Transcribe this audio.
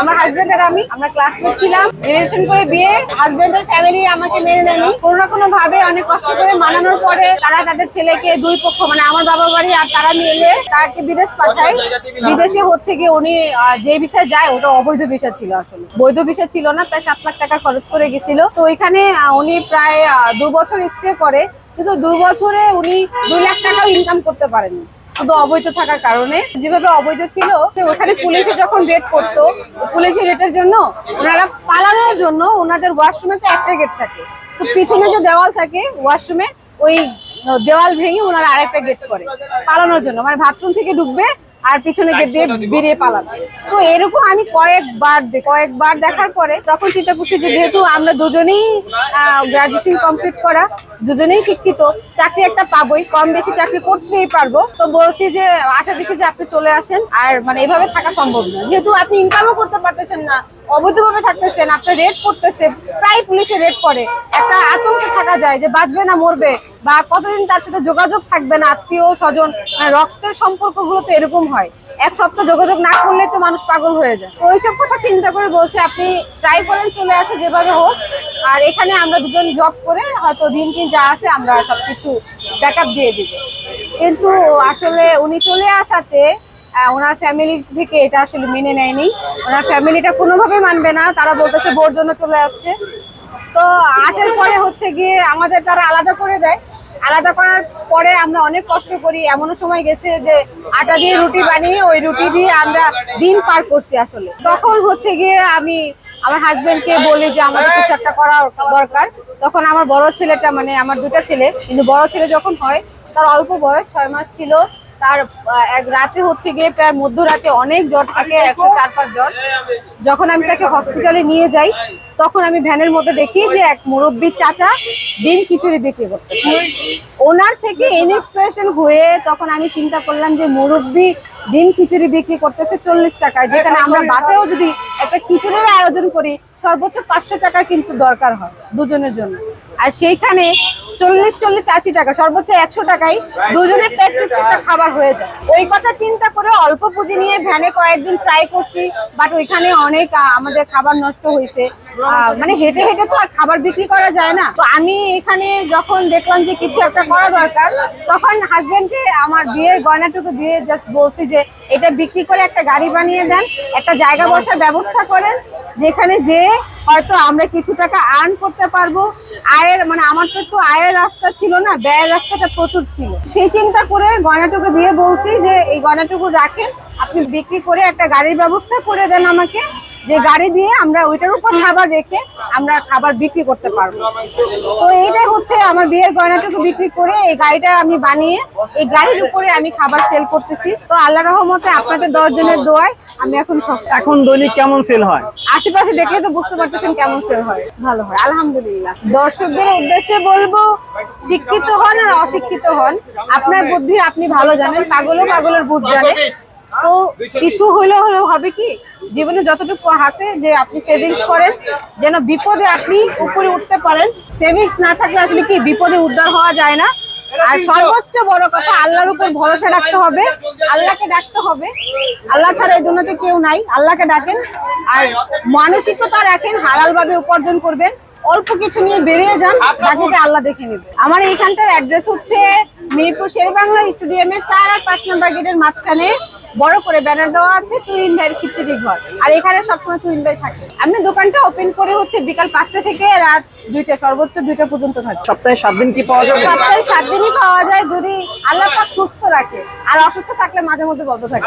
আমার হাজবেন্ড আর আমি, আমরা ক্লাসমেট ছিলাম। রিলেশন করে বিয়ে হাজবেন্ডের ফ্যামিলি আমাকে মেনে নেয়নি। কোনো না কোনো ভাবে অনেক কষ্ট করে মানানোর পরে তারা তাদের ছেলেকে দুই পক্ষ মানে আমার বাবা বাড়ি আর তারা মিলে তাকে বিদেশ পাঠায়। বিদেশে হচ্ছে গিয়ে উনি যে বিষয় যায়, ওটা অবৈধ বিষয় ছিল আসলে। বৈধ বিষয় ছিল না, প্রায় সাত লাখ টাকা খরচ করে গেছিল। তো ওইখানে উনি প্রায় দু বছর স্টে করে, কিন্তু দু বছরে উনি দুই লাখ টাকাও ইনকাম করতে পারেনি শুধু অবৈধ থাকার কারণে। যেভাবে অবৈধ ছিল ওখানে পুলিশে যখন রেড করতো পুলিশের রেটের জন্য ওনারা পালানোর জন্য ওনাদের ওয়াশরুমে তো একটা গেট থাকে। তো পিছনে যে দেওয়াল থাকে ওয়াশরুমে ওই দেওয়াল ভেঙে ওনারা আরেকটা গেট করে পালানোর জন্য। মানে বাথরুম থেকে ঢুকবে আর পিছনে গেট দিয়ে বেরিয়ে পালাবে। তো এরকম আমি কয়েকবার কয়েকবার দেখার পরে তখন চিন্তা করছি যে যেহেতু আমরা দুজনেই গ্রাজুয়েশন কমপ্লিট করা দুজনেই শিক্ষিত চাকরি একটা পাবোই কম বেশি চাকরি করতেই পারব। তো বলছি যে আশা দিচ্ছি যে আপনি চলে আসেন। আর মানে এভাবে থাকা সম্ভব না। যেহেতু আপনি ইনকামও করতে পারতেছেন না অবৈধভাবে থাকতেছেন আপনার রেড করতেছে প্রায় পুলিশে রেড করে একটা আতঙ্কে থাকা যায় যে বাঁচবে না মরবে। বা কতদিন তার সাথে যোগাযোগ থাকবে না, আত্মীয় স্বজন মানে রক্তের সম্পর্কগুলো তো এরকম হয়। এক সপ্তাহ যোগাযোগ না করলে তো মানুষ পাগল হয়ে যায়। তো ওইসব কথা চিন্তা করে বলছে, আপনি ট্রাই করেন চলে আসে যেভাবে হোক। আর এখানে আমরা দুজন জব করে হয়তো ঋণ টিন যা আছে আমরা সবকিছু ব্যাকআপ দিয়ে দিব। কিন্তু আসলে উনি চলে আসাতে ওনার ফ্যামিলি থেকে এটা আসলে মেনে নেয়নি। ওনার ফ্যামিলিটা কোনোভাবেই মানবে না। তারা বলতেছে, বোর জন্য চলে আসছে। তো আসার হচ্ছে গিয়ে আমাদের তারা আলাদা করে দেয়। আলাদা করার পরে আমরা অনেক কষ্ট করি। এমনও সময় গেছে যে আটা দিয়ে রুটি বানিয়ে ওই রুটি দিয়ে আমরা দিন পার করছি আসলে। তখন হচ্ছে গিয়ে আমি আমার হাজবেন্ডকে বলি যে, আমাদের কিছু একটা করা দরকার। তখন আমার বড় ছেলেটা মানে আমার দুটা ছেলে, কিন্তু বড় ছেলে যখন হয়, তার অল্প বয়স, ছয় মাস ছিল। তার এক রাতে হচ্ছে গিয়ে প্রায় মধ্যরাতে অনেক জ্বর থাকে একশো চার পাঁচ জ্বর। যখন আমি তাকে হসপিটালে নিয়ে যাই তখন আমি ভ্যানের মধ্যে দেখি যে এক মুরব্বীর চাচা ডিম খিচুড়ি বিক্রি করতে ওনার থেকে ইনস্পিরেশন হয়ে তখন আমি চিন্তা করলাম যে মুরব্বী ডিম খিচুড়ি বিক্রি করতেছে চল্লিশ টাকায় যেখানে আমরা বাসায়ও যদি একটা খিচুড়ির আয়োজন করি সর্বোচ্চ পাঁচশো টাকা কিন্তু দরকার হয় দুজনের জন্য। আর সেইখানে চল্লিশ চল্লিশ, আশি টাকা। সর্বোচ্চ একশো টাকায় দুজনের পেট একটা খাবার হয়ে যায়। ওই কথা চিন্তা করে অল্প পুঁজি নিয়ে ভ্যানে কয়েকদিন ট্রাই করছি বাট ওইখানে অনেক আমাদের খাবার নষ্ট হয়েছে। মানে হেঁটে হেঁটে তো আর খাবার বিক্রি করা যায় না। তো আমি এখানে যখন দেখলাম যে কিছু একটা করা দরকার, তখন হাজবেন্ডকে আমার বিয়ের গয়নাটুকু দিয়ে জাস্ট বলছি যে, এটা বিক্রি করে একটা গাড়ি বানিয়ে দেন, একটা জায়গা বসার ব্যবস্থা করেন। যেখানে যে হয়তো আমরা কিছু টাকা আর্ন করতে পারব। আয়ের মানে আমার তো একটু আয়ের রাস্তা ছিল না, ব্যয়ের রাস্তাটা প্রচুর ছিল। সেই চিন্তা করে গয়নাটুকু দিয়ে বলছি যে, এই গয়নাটুকু রাখেন, আপনি বিক্রি করে একটা গাড়ির ব্যবস্থা করে দেন আমাকে। যে গাড়ি দিয়ে আমরা ওইটার উপর খাবার রেখে আমরা খাবার বিক্রি করতে পারব। তো এইটাই হচ্ছে আমার বিয়ের গয়নাটুকু বিক্রি করে এই গাড়িটা আমি বানিয়ে এই গাড়ির উপরে আমি খাবার সেল করতেছি। তো আল্লাহ রহমতে আপনাদের দশ জনের দোয়ায় আমি এখন এখন দৈনিক কেমন সেল হয়? আশেপাশে দেখলে তো বুঝতে পারতেছেন কেমন সেল হয়। ভালো হয় আলহামদুলিল্লাহ। দর্শকদের উদ্দেশ্যে বলব শিক্ষিত হন আর অশিক্ষিত হন। আপনার বুদ্ধি আপনি ভালো জানেন পাগলও পাগলের বুদ্ধ জানে। তো কিছু হইলে হলেও হবে কি? জীবনে যতটুকু আছে যে আপনি সেভিংস করেন, যেন বিপদে আপনি উপরে উঠতে পারেন। সেভিংস না থাকলে আসলে কি বিপদে উদ্ধার হওয়া যায় না। আর সর্বোচ্চ বড় কথা, আল্লাহর উপর ভরসা রাখতে হবে। আল্লাহকে ডাকতে হবে। আল্লাহ ছাড়া এই দুনিয়াতে কেউ নাই। আল্লাহকে ডাকেন। আর মানসিকতা রাখেন হালাল ভাবে উপার্জন করবেন। অল্প কিছু নিয়ে বেরিয়ে যান, বাকিটা আল্লাহ দেখে নেবে। আমার এইখানটার অ্যাড্রেস হচ্ছে মিরপুর শেরবাংলা স্টেডিয়ামের চার আর পাঁচ নম্বর গেটের মাঝখানে। বড় করে ব্যানার দেওয়া আছে তুইন ভাইয়ের খিচুড়ি ঘর। আর এখানে সবসময় তুইন ভাই থাকে। আমি দোকানটা ওপেন করে হচ্ছে বিকাল পাঁচটা থেকে রাত দুইটা সর্বোচ্চ দুইটা পর্যন্ত থাকে। সপ্তাহে সাত দিন কি পাওয়া যায় সপ্তাহে সাত দিনই পাওয়া যায় যদি আল্লাহ পাক সুস্থ রাখে। আর অসুস্থ থাকলে মাঝে মধ্যে বন্ধ থাকে।